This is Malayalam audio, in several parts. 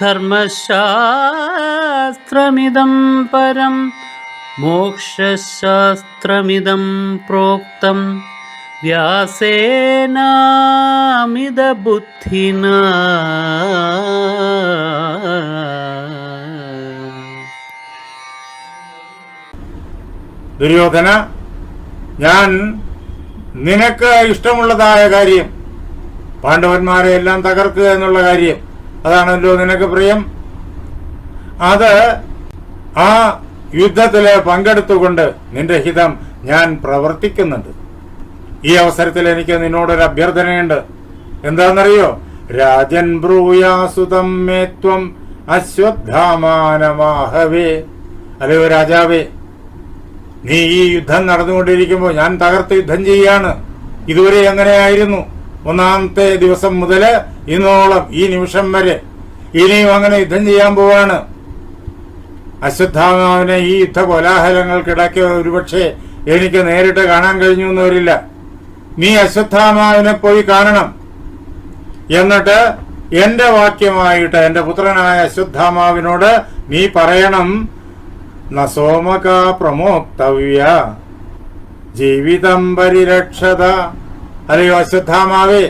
ധർമ്മശാസ്ത്രമിദം പരം മോക്ഷശാസ്ത്രമിതം പ്രോക്തം. വ്യാസേനാമിതബുദ്ധിന. ദുര്യോധന ഞാൻ നിനക്ക് ഇഷ്ടമുള്ളതായ കാര്യം പാണ്ഡവന്മാരെ എല്ലാം തകർക്കുക എന്നുള്ള കാര്യം അതാണല്ലോ നിനക്ക് പ്രിയം. അത് ആ യുദ്ധത്തിൽ പങ്കെടുത്തുകൊണ്ട് നിന്റെ ഹിതം ഞാൻ പ്രവർത്തിക്കുന്നുണ്ട്. ഈ അവസരത്തിൽ എനിക്ക് നിന്നോടൊരു അഭ്യർത്ഥനയുണ്ട്. എന്താണെന്നറിയോ? രാജൻ ബ്രൂയാസുതം മേത്വം അശ്വത്ഥാമാനമാഹവേ. അല്ലയോ രാജാവേ നീ ഈ യുദ്ധം നടന്നുകൊണ്ടിരിക്കുമ്പോൾ ഞാൻ തകർത്ത് യുദ്ധം ചെയ്യാണ്. ഇതുവരെ എങ്ങനെയായിരുന്നു? ഒന്നാമത്തെ ദിവസം മുതൽ ഇന്നോളം ഈ നിമിഷം വരെ ഇനിയും അങ്ങനെ യുദ്ധം ചെയ്യാൻ പോവാണ്. അശ്വത്ഥാമാവിനെ ഈ യുദ്ധ കോലാഹലങ്ങൾക്കിടയ്ക്ക് ഒരുപക്ഷെ എനിക്ക് നേരിട്ട് കാണാൻ കഴിഞ്ഞു എന്ന് വരില്ല നീ അശ്വത്ഥാമാവിനെ പോയി കാണണം. എന്നിട്ട് എന്റെ വാക്യമായിട്ട് എന്റെ പുത്രനായ അശ്വത്ഥാമാവിനോട് നീ പറയണം നസോമക പ്രമോക്തവ്യ ജീവിതം പരിരക്ഷത അല്ലയോ അശ്വത്ഥാമാവേ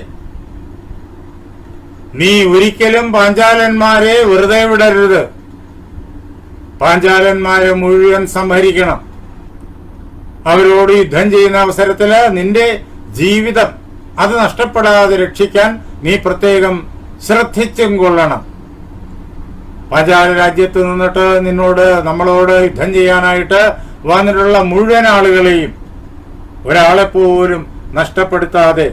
നീ ഒരിക്കലും പാഞ്ചാലന്മാരെ വെറുതെ വിടരുത്. പാഞ്ചാലന്മാരെ മുഴുവൻ സംഹരിക്കണം. അവരോട് യുദ്ധം ചെയ്യുന്ന അവസരത്തിൽ നിന്റെ ജീവിതം അത് നഷ്ടപ്പെടാതെ രക്ഷിക്കാൻ നീ പ്രത്യേകം ശ്രദ്ധിച്ചും കൊള്ളണം. പാഞ്ചാല രാജ്യത്ത് നിന്നിട്ട് നിന്നോട് നമ്മളോട് യുദ്ധം ചെയ്യാനായിട്ട് വന്നിട്ടുള്ള മുഴുവൻ ആളുകളെയും ഒരാളെ പോലും നഷ്ടപ്പെടുത്താതെ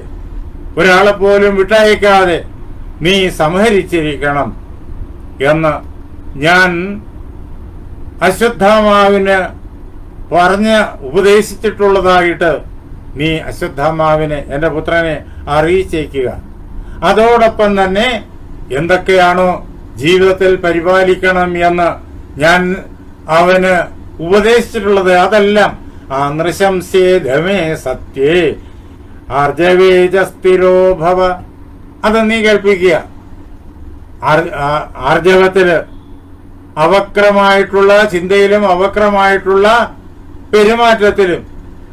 ഒരാളെ പോലും വിട്ടയക്കാതെ നീ സംഹരിച്ചിരിക്കണം എന്ന് ഞാൻ അശ്വത്ഥാമാവിന് പറഞ്ഞ് ഉപദേശിച്ചിട്ടുള്ളതായിട്ട് നീ അശ്വത്ഥാമാവിനെ എന്റെ പുത്രനെ അറിയിച്ചേക്കുക. അതോടൊപ്പം തന്നെ എന്തൊക്കെയാണോ ജീവിതത്തിൽ പരിപാലിക്കണം എന്ന് ഞാൻ അവന് ഉപദേശിച്ചിട്ടുള്ളത് അതെല്ലാം ആ നൃശംസേ ധമേ സത്യേ ആർജവേജസ്ഥിരോ ഭവ. അത് നീ കേൾപ്പിക്കുക. ആർജവത്തിൽ അവക്രമായിട്ടുള്ള ചിന്തയിലും അവക്രമായിട്ടുള്ള പെരുമാറ്റത്തിലും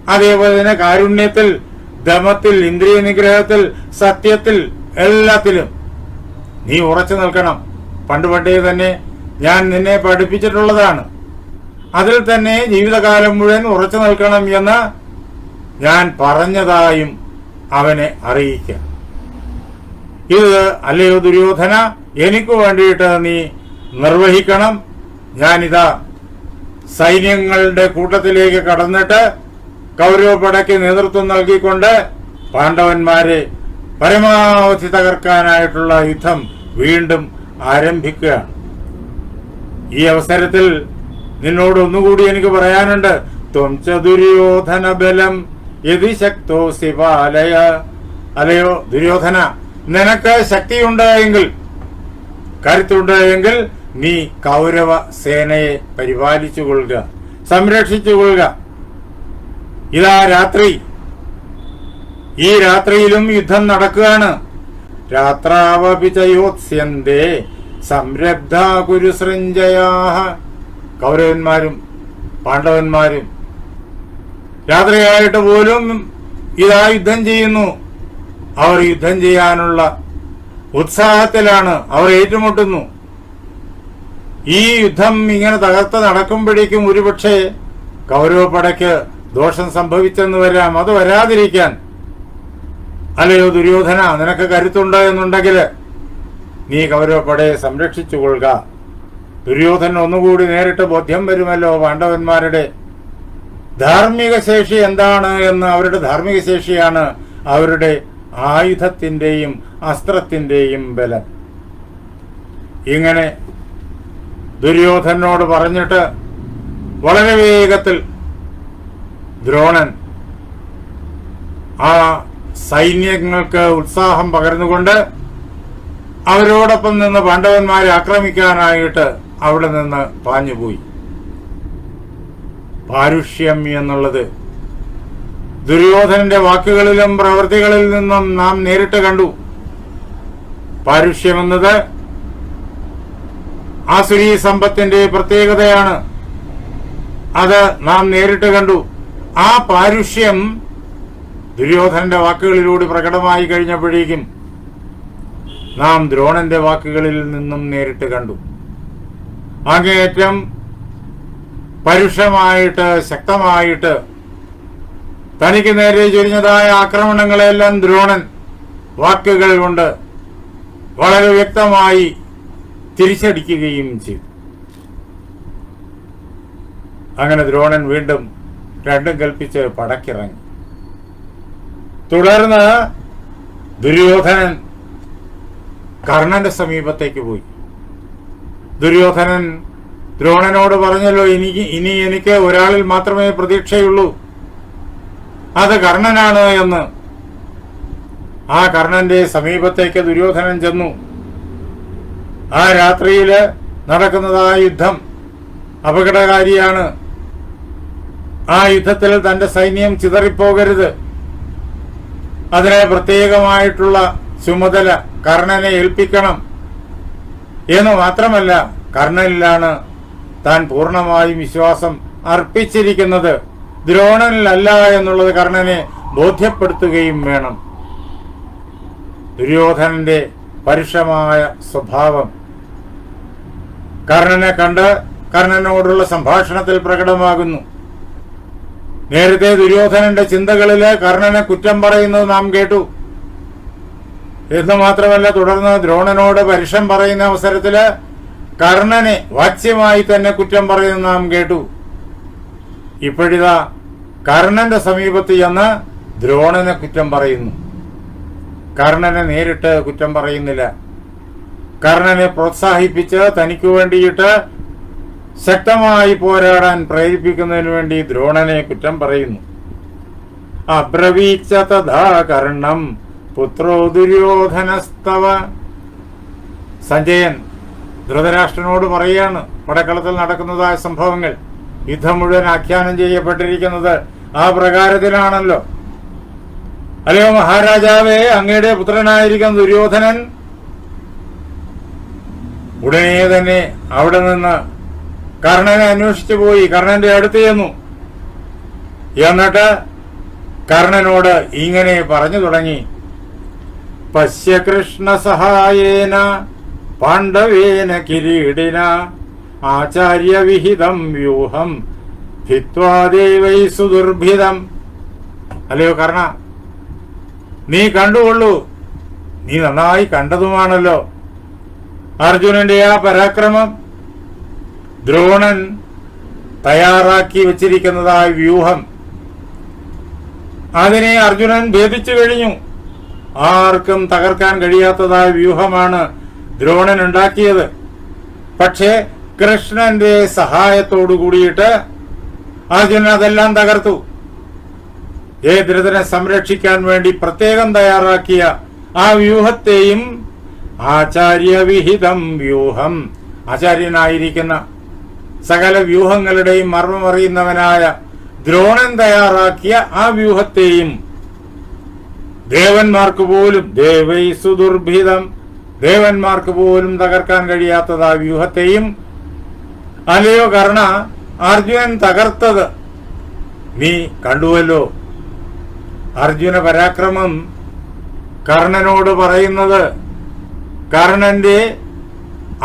അതേപോലെ തന്നെ കാരുണ്യത്തിൽ ദമത്തിൽ ഇന്ദ്രിയ നിഗ്രഹത്തിൽ സത്യത്തിൽ എല്ലാത്തിലും നീ ഉറച്ചു നിൽക്കണം. പണ്ട് പണ്ടേ തന്നെ ഞാൻ നിന്നെ പഠിപ്പിച്ചിട്ടുള്ളതാണ്. അതിൽ തന്നെ ജീവിതകാലം മുഴുവൻ ഉറച്ചു നിൽക്കണം എന്ന് ഞാൻ പറഞ്ഞതായും അവനെ അറിയിക്കുക. ഇത് അല്ലയോ ദുര്യോധന? എനിക്ക് വേണ്ടിയിട്ട് നീ നിർവഹിക്കണം. ഞാനിതാ സൈന്യങ്ങളുടെ കൂട്ടത്തിലേക്ക് കടന്നിട്ട് കൗരവപടയ്ക്ക് നേതൃത്വം നൽകിക്കൊണ്ട് പാണ്ഡവന്മാരെ പരമാവധി തകർക്കാനായിട്ടുള്ള യുദ്ധം വീണ്ടും ആരംഭിക്കുകയാണ്. ഈ അവസരത്തിൽ നിന്നോട് ഒന്നുകൂടി എനിക്ക് പറയാനുണ്ട്. ത്വം ച ബലം യതി ശിവാലയ അലയോ ദുര്യോധന നിനക്ക് ശക്തിയുണ്ട് എങ്കിൽ കരുത്തുണ്ട് എങ്കിൽ നീ കൗരവ സേനയെ പരിപാലിച്ചു കൊള്ളുക സംരക്ഷിച്ചു കൊള്ളുക ഇതാ രാത്രി. ഈ രാത്രിയിലും യുദ്ധം നടക്കുകയാണ്. രാത്രാവപിചയോത്സ്യന്തേ സംരബ്ധ കുരുസൃഞ്ജയാഹ കൗരവന്മാരും പാണ്ഡവന്മാരും രാത്രിയായിട്ട് പോലും ഇതാ യുദ്ധം ചെയ്യുന്നു. അവർ യുദ്ധം ചെയ്യാനുള്ള ഉത്സാഹത്തിലാണ് അവർ ഏറ്റുമുട്ടുന്നു. ഈ യുദ്ധം ഇങ്ങനെ തകർത്ത് നടക്കുമ്പോഴേക്കും ഒരുപക്ഷെ കൗരവപ്പടയ്ക്ക് ദോഷം സംഭവിച്ചെന്ന് വരാം. അത് വരാതിരിക്കാൻ. അല്ലയോ ദുര്യോധന നിനക്ക് കരുത്തുണ്ട് എന്നുണ്ടെങ്കിൽ നീ കൗരവപ്പടയെ സംരക്ഷിച്ചു കൊള്ളുക ദുര്യോധന ഒന്നുകൂടി നേരിട്ട് ബോധ്യം വരുമല്ലോ പാണ്ഡവന്മാരുടെ ധാർമ്മിക ശേഷി എന്താണ് എന്ന് അവരുടെ ധാർമ്മിക ശേഷിയാണ് അവരുടെ ആയുധത്തിന്റെയും അസ്ത്രത്തിന്റെയും ബലം. ഇങ്ങനെ ദുര്യോധനോട് പറഞ്ഞിട്ട് വളരെ വേഗത്തിൽ ദ്രോണൻ ആ സൈന്യങ്ങൾക്ക് ഉത്സാഹം പകർന്നുകൊണ്ട് അവരോടൊപ്പം നിന്ന് പാണ്ഡവന്മാരെ ആക്രമിക്കാനായിട്ട് അവിടെ നിന്ന് പാഞ്ഞുപോയി. പാരുഷ്യം എന്നുള്ളത്. ദുര്യോധനന്റെ വാക്കുകളിലും പ്രവൃത്തികളിൽ നിന്നും നാം നേരിട്ട് കണ്ടു. പാരുഷ്യമെന്നത് ആസുരി സമ്പത്തിന്റെ പ്രത്യേകതയാണ്. അത് നാം നേരിട്ട് കണ്ടു. ആ പാരുഷ്യം ദുര്യോധനന്റെ വാക്കുകളിലൂടെ പ്രകടമായി കഴിഞ്ഞപ്പോഴേക്കും നാം ദ്രോണന്റെ വാക്കുകളിൽ നിന്നും നേരിട്ട് കണ്ടു. അങ്ങേയറ്റം പരുഷമായിട്ട് ശക്തമായിട്ട്. തനിക്ക് നേരെ ചൊരിഞ്ഞതായ ആക്രമണങ്ങളെല്ലാം ദ്രോണൻ വാക്കുകൾ കൊണ്ട് വളരെ വ്യക്തമായി തിരിച്ചടിക്കുകയും ചെയ്തു. അങ്ങനെ ദ്രോണൻ വീണ്ടും രണ്ടും കൽപ്പിച്ച് പടക്കിറങ്ങി. തുടർന്ന് ദുര്യോധനൻ കർണന്റെ സമീപത്തേക്ക് പോയി. ദുര്യോധനൻ ദ്രോണനോട് പറഞ്ഞല്ലോ എനിക്ക് ഇനി എനിക്ക് ഒരാളിൽ മാത്രമേ പ്രതീക്ഷയുള്ളൂ. അത് കർണനാണ് എന്ന്. ആ കർണന്റെ സമീപത്തേക്ക് ദുര്യോധനൻ ചെന്നു. ആ രാത്രിയിൽ ആ യുദ്ധം. അപകടകാരിയാണ്. ആ യുദ്ധത്തിൽ തന്റെ സൈന്യം ചിതറിപ്പോകരുത്. അതിനെ പ്രത്യേകമായിട്ടുള്ള ചുമതല കർണനെ ഏൽപ്പിക്കണം. എന്ന് മാത്രമല്ല കർണനിലാണ് താൻ പൂർണമായും വിശ്വാസം അർപ്പിച്ചിരിക്കുന്നത് ദ്രോണനിലല്ല എന്നുള്ളത് കർണനെ ബോധ്യപ്പെടുത്തുകയും വേണം. ദുര്യോധനന്റെ പരുഷമായ സ്വഭാവം. കർണനെ കണ്ട് കർണനോടുള്ള സംഭാഷണത്തിൽ പ്രകടമാകുന്നു. നേരത്തെ ദുര്യോധനന്റെ ചിന്തകളിൽ കർണനെ കുറ്റം പറയുന്നത് നാം കേട്ടു. എന്ന് മാത്രമല്ല തുടർന്ന് ദ്രോണനോട് പരുഷം പറയുന്ന അവസരത്തിൽ കർണനെ വാച്യമായി തന്നെ കുറ്റം പറയുന്ന നാം കേട്ടു. ഇപ്പോഴിതാ കർണന്റെ സമീപത്ത് ചെന്ന് ദ്രോണനെ കുറ്റം പറയുന്നു. കർണനെ നേരിട്ട് കുറ്റം പറയുന്നില്ല. കർണനെ പ്രോത്സാഹിപ്പിച്ച് തനിക്ക് വേണ്ടിയിട്ട് ശക്തമായി പോരാടാൻ പ്രേരിപ്പിക്കുന്നതിന് വേണ്ടി ദ്രോണനെ കുറ്റം പറയുന്നു. അബ്രവീച്ച തഥാ കർണം പുത്രോ ദുര്യോധനസ്തവ. സഞ്ജയൻ ധൃതരാഷ്ട്രനോട് പറയുകയാണ് പടക്കളത്തിൽ നടക്കുന്നതായ സംഭവങ്ങൾ യുദ്ധം മുഴുവൻ ആഖ്യാനം ചെയ്യപ്പെട്ടിരിക്കുന്നത് ആ പ്രകാരത്തിലാണല്ലോ. അല്ലയോ മഹാരാജാവേ അങ്ങയുടെ പുത്രനായിരിക്കുന്ന ദുര്യോധനൻ ഉടനെ തന്നെ അവിടെ നിന്ന് കർണനെ അന്വേഷിച്ചു പോയി കർണന്റെ അടുത്ത് ചെന്നു. എന്നിട്ട് കർണനോട് ഇങ്ങനെ പറഞ്ഞു തുടങ്ങി പശ്യ കൃഷ്ണ സഹായേന പാണ്ഡവേന കിരീടിന ആചാര്യവിഹിതം വ്യൂഹം ഭിത്വാദേവൈ സുദുർഭിതം. അല്ലയോ കർണ നീ കണ്ടുകൊള്ളൂ. നീ നന്നായി കണ്ടതുമാണല്ലോ. അർജുനന്റെ ആ പരാക്രമം ദ്രോണൻ തയ്യാറാക്കി വച്ചിരിക്കുന്നതായ വ്യൂഹം. അതിനെ അർജുനൻ ഭേദിച്ചു കഴിഞ്ഞു. ആർക്കും തകർക്കാൻ കഴിയാത്തതായ വ്യൂഹമാണ് ദ്രോണൻ ഉണ്ടാക്കിയത് പക്ഷേ കൃഷ്ണന്റെ സഹായത്തോടു കൂടിയിട്ട് അർജുനൻ അതെല്ലാം തകർത്തു. ഏ ജയദ്രഥനെ സംരക്ഷിക്കാൻ വേണ്ടി പ്രത്യേകം തയ്യാറാക്കിയ ആ വ്യൂഹത്തെയും ആചാര്യവിഹിതം വ്യൂഹം ആചാര്യനായിരിക്കുന്ന സകല വ്യൂഹങ്ങളുടെയും മർമ്മമറിയുന്നവനായ ദ്രോണൻ തയ്യാറാക്കിയ ആ വ്യൂഹത്തെയും ദേവന്മാർക്ക് പോലും ദേവൈ സുദുർഭിതം ദേവന്മാർക്ക് പോലും തകർക്കാൻ കഴിയാത്തത് ആ വ്യൂഹത്തെയും അല്ലയോ കർണ അർജുനൻ തകർത്തത്. നീ കണ്ടുവല്ലോ അർജുന പരാക്രമം കർണനോട് പറയുന്നത് കർണന്റെ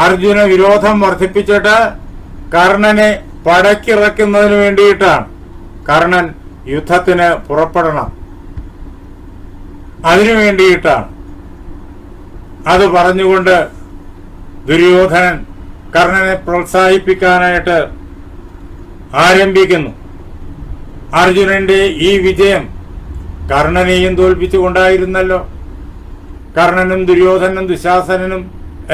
അർജുന വിരോധം വർദ്ധിപ്പിച്ചിട്ട് കർണനെ പടക്കിറക്കുന്നതിന് വേണ്ടിയിട്ടാണ്. കർണൻ യുദ്ധത്തിന് പുറപ്പെടണം. അതിനു വേണ്ടിയിട്ടാണ്. അത് പറഞ്ഞുകൊണ്ട് ദുര്യോധനൻ കർണനെ പ്രോത്സാഹിപ്പിക്കാനായിട്ട് ആരംഭിക്കുന്നു. അർജുനന്റെ ഈ വിജയം കർണനെയും തോൽപ്പിച്ചുകൊണ്ടായിരുന്നല്ലോ. കർണനും ദുര്യോധനും ദുശാസനനും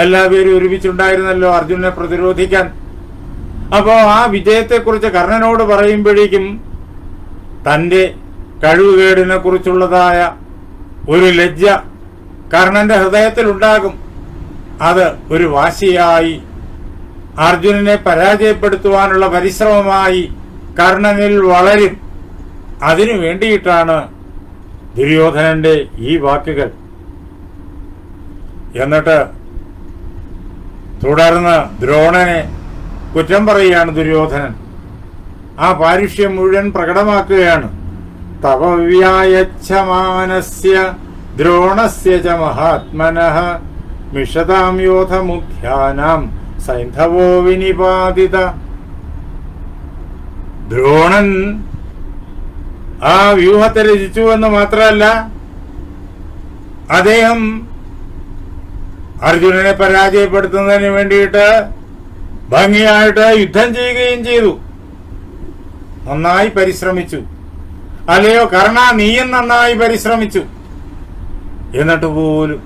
എല്ലാവരും ഒരുമിച്ചുണ്ടായിരുന്നല്ലോ അർജുനനെ പ്രതിരോധിക്കാൻ. അപ്പോ ആ വിജയത്തെക്കുറിച്ച് കർണനോട് പറയുമ്പോഴേക്കും തന്റെ കഴിവുകേടിനെ കുറിച്ചുള്ളതായ ഒരു ലജ്ജ കർണന്റെ ഹൃദയത്തിലുണ്ടാകും അത് ഒരു വാശിയായി അർജുനനെ പരാജയപ്പെടുത്തുവാനുള്ള പരിശ്രമമായി കർണനിൽ വളരും. അതിനു വേണ്ടിയിട്ടാണ് ദുര്യോധനന്റെ ഈ വാക്കുകൾ. എന്നിട്ട് തുടർന്ന് ദ്രോണനെ കുറ്റം പറയുകയാണ് ദുര്യോധനൻ. ആ പാരുഷ്യം മുഴുവൻ പ്രകടമാക്കുകയാണ്. തപവ്യായച്ഛമാനസ്യ ദ്രോണസ്യ ച മഹാത്മനഃ മിഷതാം യോധമുഖ്യാനാം സൈന്ധവോ വിനിപാതിത ദ്രോണൻ ആ വ്യൂഹത്തെ രചിച്ചു എന്ന് മാത്രമല്ല അദ്ദേഹം അർജുനനെ പരാജയപ്പെടുത്തുന്നതിന് വേണ്ടിയിട്ട് ഭംഗിയായിട്ട് യുദ്ധം ചെയ്യുകയും ചെയ്തു. നന്നായി പരിശ്രമിച്ചു. അല്ലയോ കർണ നീയും നന്നായി പരിശ്രമിച്ചു. എന്നിട്ട് പോലും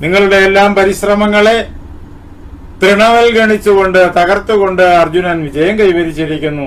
നിങ്ങളുടെ എല്ലാം പരിശ്രമങ്ങളെ തൃണവൽ ഗണിച്ചുകൊണ്ട് തകർത്തുകൊണ്ട് അർജുനൻ വിജയം കൈവരിച്ചിരിക്കുന്നു.